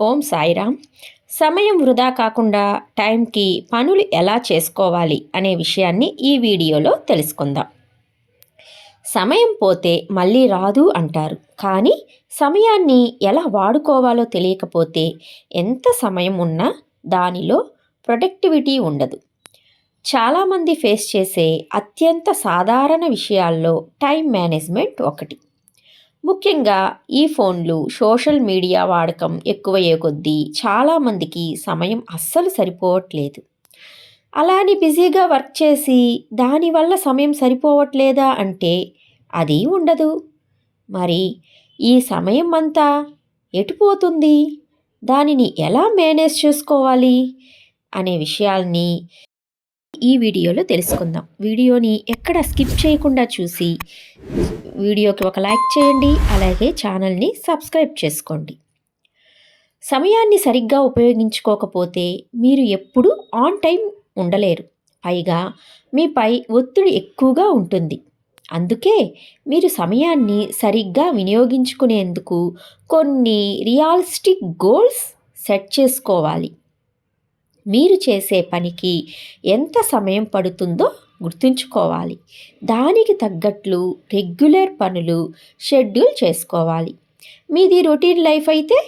ఓం సాయిరామ్. సమయం వృధా కాకుండా టైంకి పనులు ఎలా చేసుకోవాలి అనే విషయాన్ని ఈ వీడియోలో తెలుసుకుందాం. సమయం పోతే మళ్ళీ రాదు అంటారు. కానీ సమయాన్ని ఎలా వాడుకోవాలో తెలియకపోతే ఎంత సమయం ఉన్నా దానిలో ప్రొడక్టివిటీ ఉండదు. చాలామంది ఫేస్ చేసే అత్యంత సాధారణ విషయాల్లో టైం మేనేజ్మెంట్ ఒకటి. ముఖ్యంగా ఈ ఫోన్లు సోషల్ మీడియా వాడకం ఎక్కువయ్యే కొద్దీ చాలామందికి సమయం అస్సలు సరిపోవట్లేదు. అలా అని బిజీగా వర్క్ చేసి దానివల్ల సమయం సరిపోవట్లేదా అంటే అది ఉండదు. మరి ఈ సమయం అంతా ఎటుపోతుంది దానిని ఎలా మేనేజ్ చేసుకోవాలి? అనే విషయాల్ని ఈ వీడియోలో తెలుసుకుందాం. వీడియోని ఎక్కడ స్కిప్ చేయకుండా చూసి వీడియోకి ఒక లైక్ చేయండి అలాగే ఛానల్ని సబ్స్క్రైబ్ చేసుకోండి. సమయాన్ని సరిగ్గా ఉపయోగించుకోకపోతే మీరు ఎప్పుడూ ఆన్ టైం ఉండలేరు. పైగా మీపై ఒత్తిడి ఎక్కువగా ఉంటుంది. అందుకే మీరు సమయాన్ని సరిగ్గా వినియోగించుకునేందుకు కొన్ని రియాలిస్టిక్ గోల్స్ సెట్ చేసుకోవాలి. మీరు చేసే పనికి ఎంత సమయం పడుతుందో గుర్తుంచుకోవాలి. దానికి తగ్గట్లు రెగ్యులర్ పనులు షెడ్యూల్ చేసుకోవాలి. మీది రొటీన్ లైఫ్ అయితే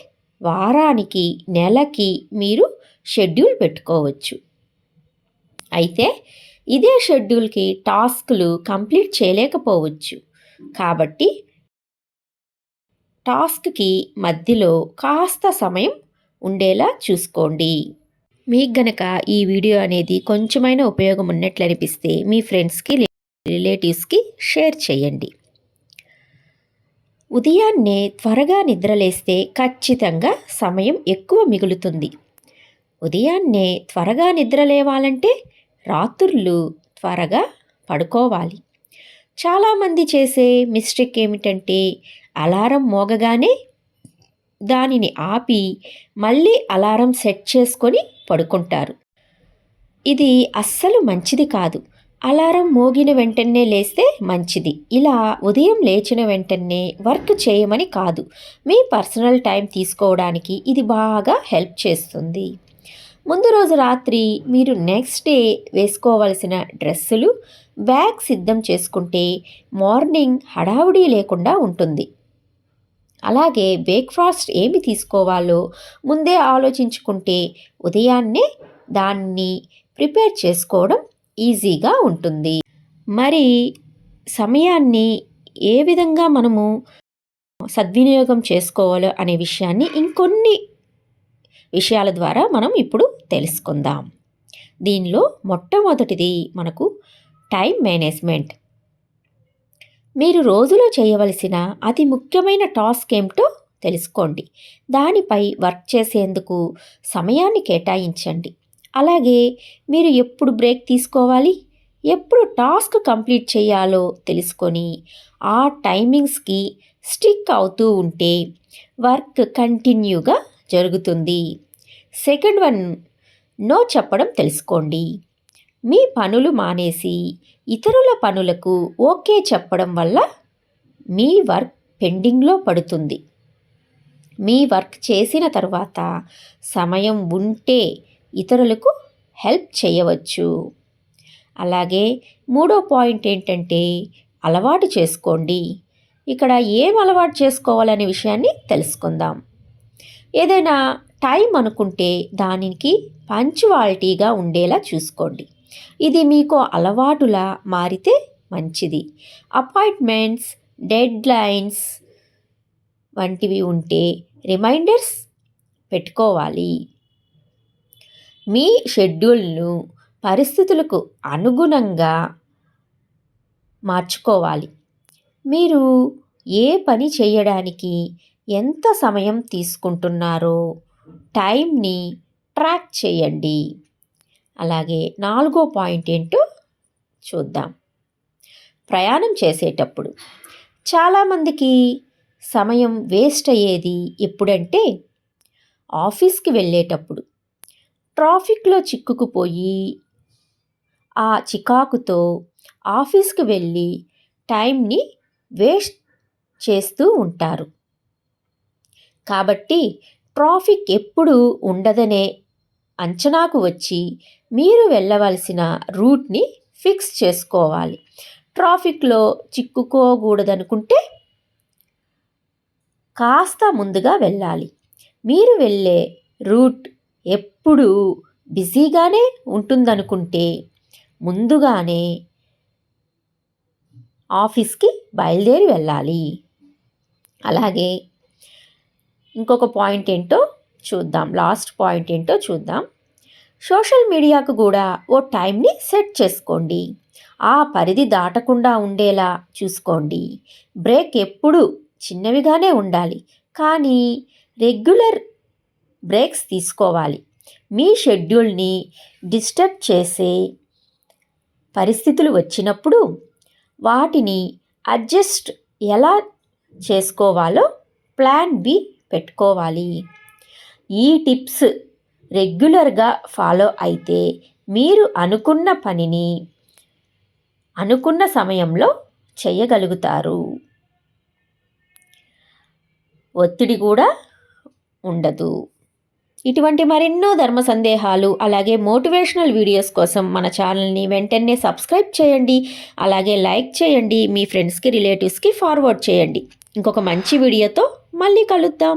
వారానికి నెలకి మీరు షెడ్యూల్ పెట్టుకోవచ్చు. అయితే ఇదే షెడ్యూల్కి టాస్క్లు కంప్లీట్ చేయలేకపోవచ్చు. కాబట్టి టాస్క్కి మధ్యలో కాస్త సమయం ఉండేలా చూసుకోండి. మీకు గనక ఈ వీడియో అనేది కొంచెమైనా ఉపయోగం ఉన్నట్లు అనిపిస్తే మీ ఫ్రెండ్స్కి రిలేటివ్స్కి షేర్ చేయండి. ఉదయాన్నే త్వరగా నిద్రలేస్తే ఖచ్చితంగా సమయం ఎక్కువ మిగులుతుంది. ఉదయాన్నే త్వరగా నిద్ర లేవాలంటే రాత్రులు త్వరగా పడుకోవాలి. చాలామంది చేసే మిస్టేక్ ఏమిటంటే అలారం మోగగానే దానిని ఆపి మళ్ళీ అలారం సెట్ చేసుకొని పడుకుంటారు. ఇది అస్సలు మంచిది కాదు. అలారం మోగిన వెంటనే లేస్తే మంచిది. ఇలా ఉదయం లేచిన వెంటనే వర్క్ చేయమని కాదు. మీ పర్సనల్ టైం తీసుకోవడానికి ఇది బాగా హెల్ప్ చేస్తుంది. ముందు రోజు రాత్రి మీరు నెక్స్ట్ డే వేసుకోవలసిన డ్రెస్సులు బ్యాగ్ సిద్ధం చేసుకుంటే మార్నింగ్ హడావుడి లేకుండా ఉంటుంది. అలాగే బ్రేక్ఫాస్ట్ ఏమి తీసుకోవాలో ముందే ఆలోచించుకుంటే ఉదయాన్నే దాన్ని ప్రిపేర్ చేసుకోవడం ఈజీగా ఉంటుంది. మరి సమయాన్ని ఏ విధంగా మనము సద్వినియోగం చేసుకోవాలో అనే విషయాన్ని ఇంకొన్ని విషయాల ద్వారా మనం ఇప్పుడు తెలుసుకుందాం. దీనిలో మొట్టమొదటిది మనకు టైం మేనేజ్మెంట్. మీరు రోజులో చేయవలసిన అతి ముఖ్యమైన టాస్క్ ఏమిటో తెలుసుకోండి. దానిపై వర్క్ చేసేందుకు సమయాన్ని కేటాయించండి. అలాగే మీరు ఎప్పుడు బ్రేక్ తీసుకోవాలి ఎప్పుడు టాస్క్ కంప్లీట్ చేయాలో తెలుసుకొని ఆ టైమింగ్స్కి స్టిక్ అవుతూ ఉంటే వర్క్ కంటిన్యూగా జరుగుతుంది. సెకండ్ వన్ నో చెప్పడం తెలుసుకోండి. మీ పనులు మానేసి ఇతరుల పనులకు ఓకే చెప్పడం వల్ల మీ వర్క్ పెండింగ్లో పడుతుంది. మీ వర్క్ చేసిన తర్వాత సమయం ఉంటే ఇతరులకు హెల్ప్ చేయవచ్చు. అలాగే మూడో పాయింట్ ఏంటంటే అలవాటు చేసుకోండి. ఇక్కడ ఏం అలవాటు చేసుకోవాలనే విషయాన్ని తెలుసుకుందాం. ఏదైనా టైం అనుకుంటే దానికి పంచువాలిటీగా ఉండేలా చూసుకోండి. ఇది మీకు అలవాటులా మారితే మంచిది. అపాయింట్మెంట్స్ డెడ్ లైన్స్ వంటివి ఉంటే రిమైండర్స్ పెట్టుకోవాలి. మీ షెడ్యూల్ను పరిస్థితులకు అనుగుణంగా మార్చుకోవాలి. మీరు ఏ పని చేయడానికి ఎంత సమయం తీసుకుంటున్నారో టైంని ట్రాక్ చేయండి. అలాగే నాలుగో పాయింట్ ఏంటో చూద్దాం. ప్రయాణం చేసేటప్పుడు చాలామందికి సమయం వేస్ట్ అయ్యేది ఎప్పుడంటే ఆఫీస్కి వెళ్ళేటప్పుడు. ట్రాఫిక్లో చిక్కుకుపోయి ఆ చికాకుతో ఆఫీస్కి వెళ్ళి టైంని వేస్ట్ చేస్తూ ఉంటారు. కాబట్టి ట్రాఫిక్ ఎప్పుడు ఉండదనే అంచనాకు వచ్చి మీరు వెళ్ళవలసిన రూట్ని ఫిక్స్ చేసుకోవాలి. ట్రాఫిక్లో చిక్కుకోకూడదనుకుంటే కాస్త ముందుగా వెళ్ళాలి. మీరు వెళ్ళే రూట్ ఎప్పుడు బిజీగానే ఉంటుందనుకుంటే ముందుగానే ఆఫీస్కి బయలుదేరి వెళ్ళాలి. అలాగే ఇంకొక పాయింట్ ఏంటో చూద్దాం. లాస్ట్ పాయింట్ ఏంటో చూద్దాం. సోషల్ మీడియాకు కూడా ఓ టైంని సెట్ చేసుకోండి. ఆ పరిధి దాటకుండా ఉండేలా చూసుకోండి. బ్రేక్ ఎప్పుడు చిన్నవిగానే ఉండాలి. కానీ రెగ్యులర్ బ్రేక్స్ తీసుకోవాలి. మీ షెడ్యూల్ని డిస్టర్బ్ చేసే పరిస్థితులు వచ్చినప్పుడు వాటిని అడ్జస్ట్ ఎలా చేసుకోవాలో ప్లాన్ బి పెట్టుకోవాలి. ఈ టిప్స్ రెగ్యులర్గా ఫాలో అయితే మీరు అనుకున్న పనిని అనుకున్న సమయంలో చేయగలుగుతారు. ఒత్తిడి కూడా ఉండదు. ఇటువంటి మరెన్నో ధర్మ సందేహాలు అలాగే మోటివేషనల్ వీడియోస్ కోసం మన ఛానల్ని వెంటనే సబ్స్క్రైబ్ చేయండి. అలాగే లైక్ చేయండి. మీ ఫ్రెండ్స్కి రిలేటివ్స్కి ఫార్వర్డ్ చేయండి. ఇంకొక మంచి వీడియోతో మళ్ళీ కలుద్దాం.